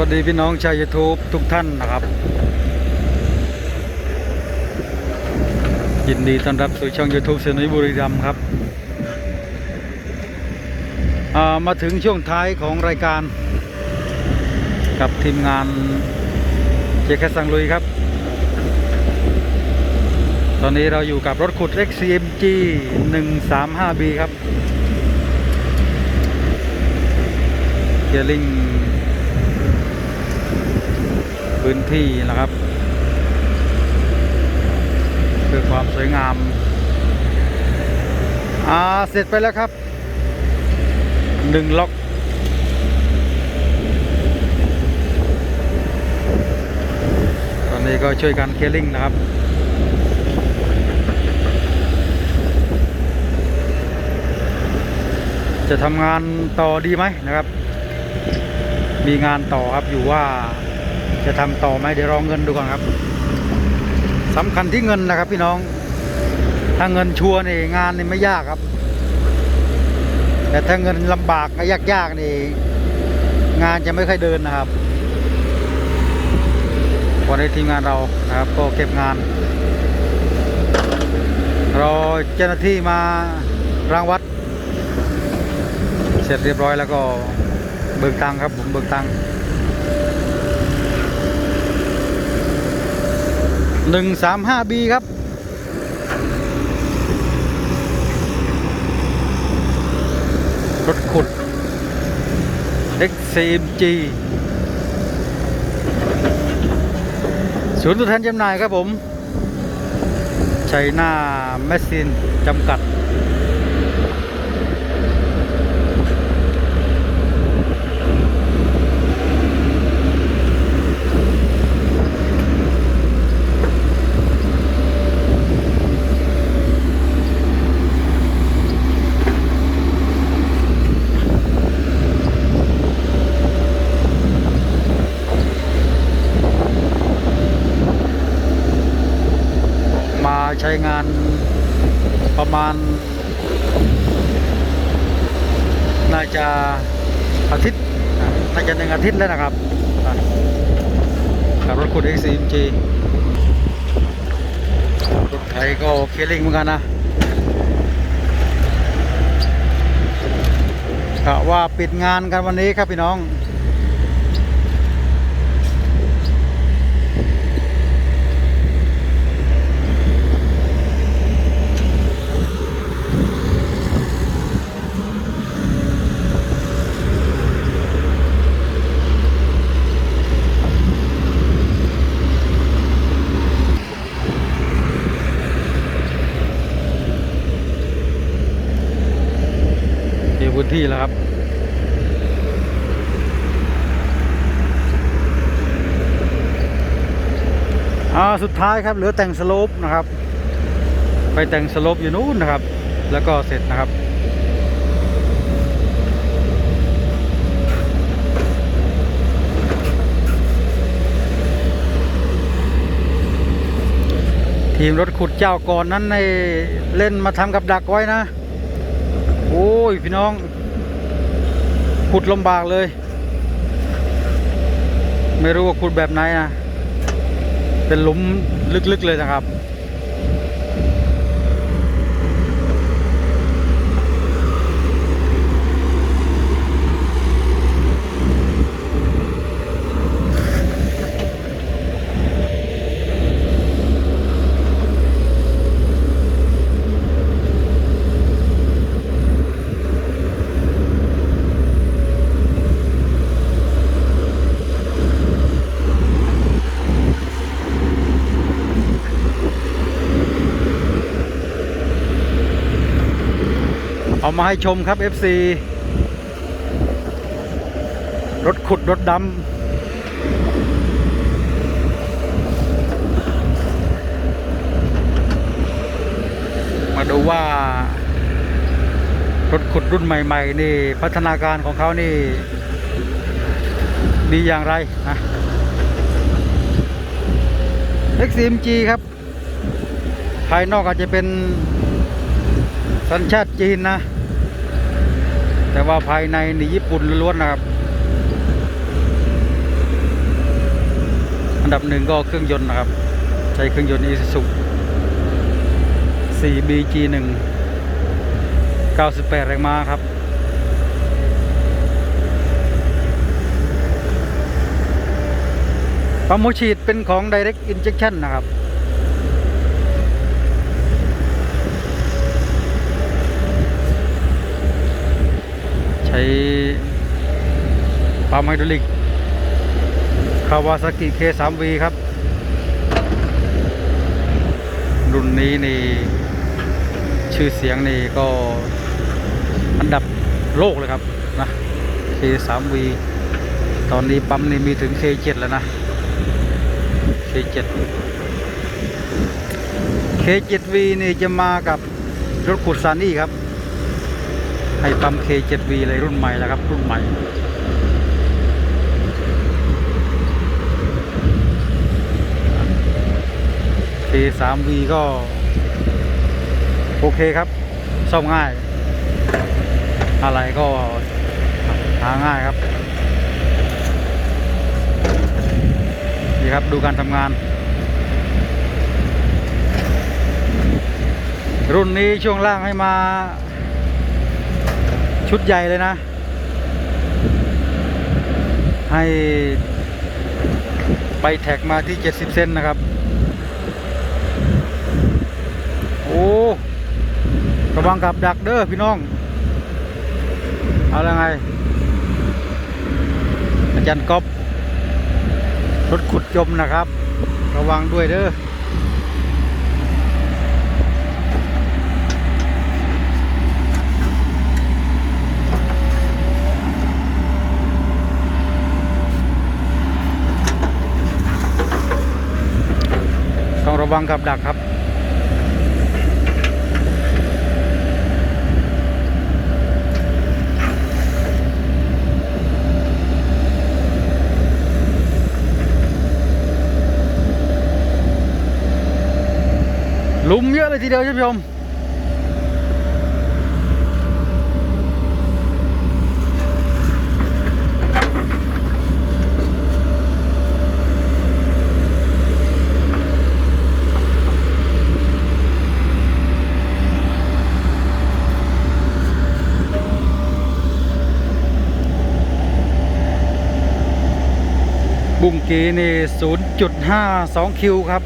วัสดีพี่น้องชาว YouTube ทุกท่านนะครับ ยินดีต้อนรับสู่ช่อง YouTube เสนุยบุรีรัมครับามาถึงช่วงท้ายของรายการ กับทีมงานเจคสังลุยครับ ตอนนี้เราอยู่กับรถขุด XCMG 135B ครับเกียร์ลิง พื้นที่นะครับเพื่อความสวยงามอ่าเสร็จไปแล้วครับหนึ่งล็อกตอนนี้ก็ช่วยกันเคลียร์ลิงนะครับจะทำงานต่อดีไหมนะครับ มีงานต่อครับอยู่ว่า จะทำต่อไหมเดี๋ยวรองเงินดูก่อนครับสำคัญที่เงินนะครับ พี่น้อง ถ้าเงินชัวร์นี่งานนี่ไม่ยากครับ แต่ถ้าเงินลำบากยากๆนี่ งานจะไม่ค่อยเดินนะครับวันนี้ทีมงานเรานะครับ ก็เก็บงานรอเจ้าหน้าที่มารางวัด เสร็จเรียบร้อยแล้วก็เบิกตังค์ครับผมเบิกตังค์ หนึ่งสามห้าบีครับ รถขุด XCMG ศูนย์ตัวแทนจำหน่ายครับผม ชัยนาแมชชินจำกัด งานประมาณ น่าจะอาทิตย์น่าจะหนึ่งอาทิตย์แล้วนะครับอะกับรถขุด XCMG รถไถก็เคลิงเหมือนกันนะกะว่าปิดงานกันวันนี้ครับพี่น้อง เกี่ยวพื้นที่แล้วครับ อ่าสุดท้ายครับเหลือแต่งสโลปนะครับ ไปแต่งสโลปอยู่นู้นนะครับ แล้วก็เสร็จนะครับทีมรถขุดเจ้าก่อนนั้นในเล่นมาทำกับดักไว้นะ โอ้ยพี่น้อง ขุดลำบากเลย ไม่รู้ว่าขุดแบบไหนนะ เป็นหลุมลึกๆเลยนะครับ เอามาให้ชมครับ FC รถขุด รถดำมาดูว่า รถขุดรุ่นใหม่ ๆ นี่ พัฒนาการของเขานี่ดีอย่างไรนะ XMG ครับ ภายนอกอาจจะเป็นสัญชาติจีนนะ แต่ว่าภายในนี่ญี่ปุ่นล้วนนะครับ อันดับหนึ่งก็เครื่องยนต์นะครับ ใช้เครื่องยนต์ Isuzu 4BG1 98 แรงม้าครับปั๊มหัวฉีดเป็นของ Direct Injection นะครับ ช้ปั๊มไฮดรอลิกคาวาซากิ K3V ครับ รุ่นนี้นี่ ชื่อเสียงนี่ก็อันดับโลกเลยครับนะ K3V ตอนนี้ปั๊มนี่มีถึง K7 แล้วนะ K7 K7V นี่จะมากับรถขุดซานี่ครับ ให้ปั๊ม K7V เลยรุ่นใหม่แล้วครับ รุ่นใหม่ K3V ก็ โอเคครับ ซ่อมง่าย อะไรก็หาง่ายครับ นี่ครับดูการทำงาน รุ่นนี้ช่วงล่างให้มา ชุดใหญ่เลยนะ ให้ไปแท็กมาที่ 70 เซนนะครับ โอ้ระวังกับดักเด้อพี่น้อง เอาละไง อาจารย์ก๊อฟรถขุดจมนะครับ ระวังด้วยเด้อ ต้องระ วังกับดักครับ ลุมเยอะเลยทีเดียวท่านผู้ชม บุ้งกีนี่0.52คิวครับ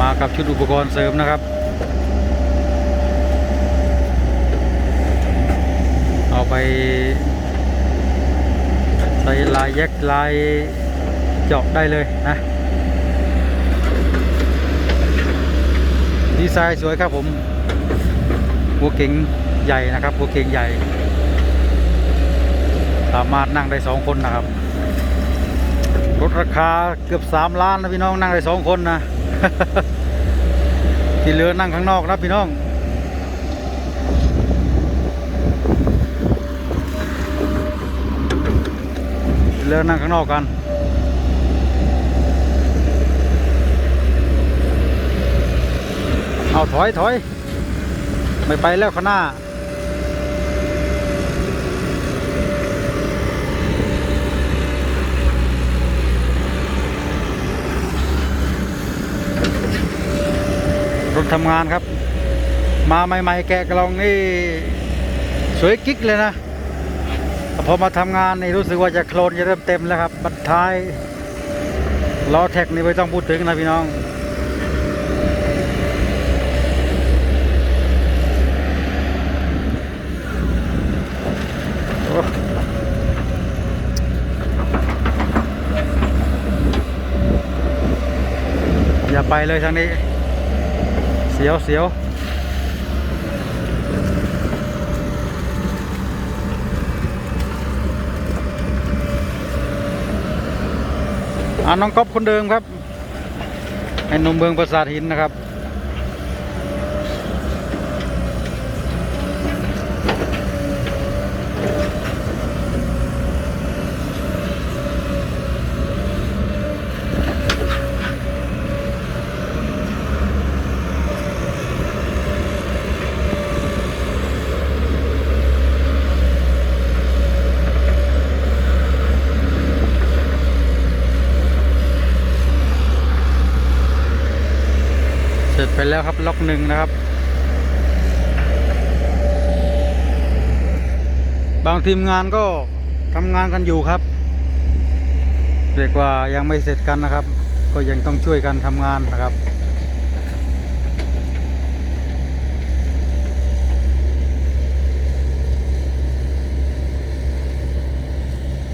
มากับชุดอุปกรณ์เสริมนะครับ เอาไป ใส่ลายแยกลายเจาะได้เลยนะดีไซน์สวยครับผมหัวเก๋งใหญ่นะครับหัวเก๋งใหญ่ สามารถนั่งได้สองคนนะครับ รถราคาเกือบสามล้านนะพี่น้องนั่งได้สองคนนะที่เหลือนั่งข้างนอกนะพี่น้องเหลือนั่งข้างนอกกัน เอาถอยถอย ไม่ไปแล้วข้างหน้า รถทำงานครับ มาใหม่ๆแกะกล่องนี่สวยกิ๊กเลยนะพอมาทำงานนี่รู้สึกว่าจะโคลนจะเริ่มเต็มแล้วครับ บัดท้ายล้อแท็กนี่ไม่ต้องพูดถึงนะพี่น้อง อย่าไปเลยทางนี้ สียวเสียวอ่าน้องก๊อฟคนเดิมครับให้หนมเบืองประสาทหินนะครับ แล้วครับล็อกหนึ่งนะครับ บางทีมงานก็ทำงานกันอยู่ครับเรียกว่ายังไม่เสร็จกันนะครับ ก็ยังต้องช่วยกันทำงานนะครับ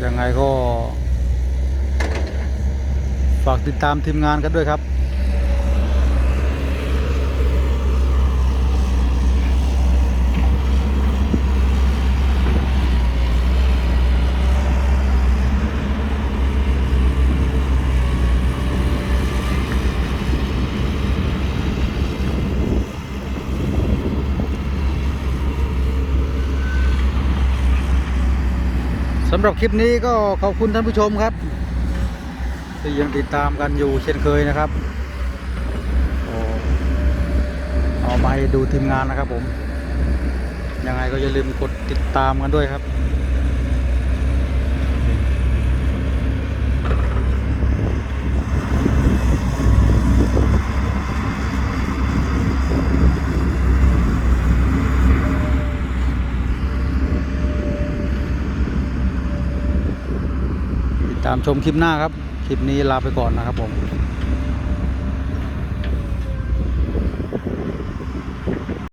ยังไงก็ฝากติดตามทีมงานกันด้วยครับำหรับคลิปนี้ก็ขอบคุณท่านผู้ชมครับที่ยังติดตามกันอยู่เช่นเคยนะครับโอ้เอามาให้ดูทีมงานนะครับผม ยังไงก็อย่าลืมกดติดตามกันด้วยครับามชมคลิปหน้าครับ คลิปนี้ลาไปก่อนนะครับผม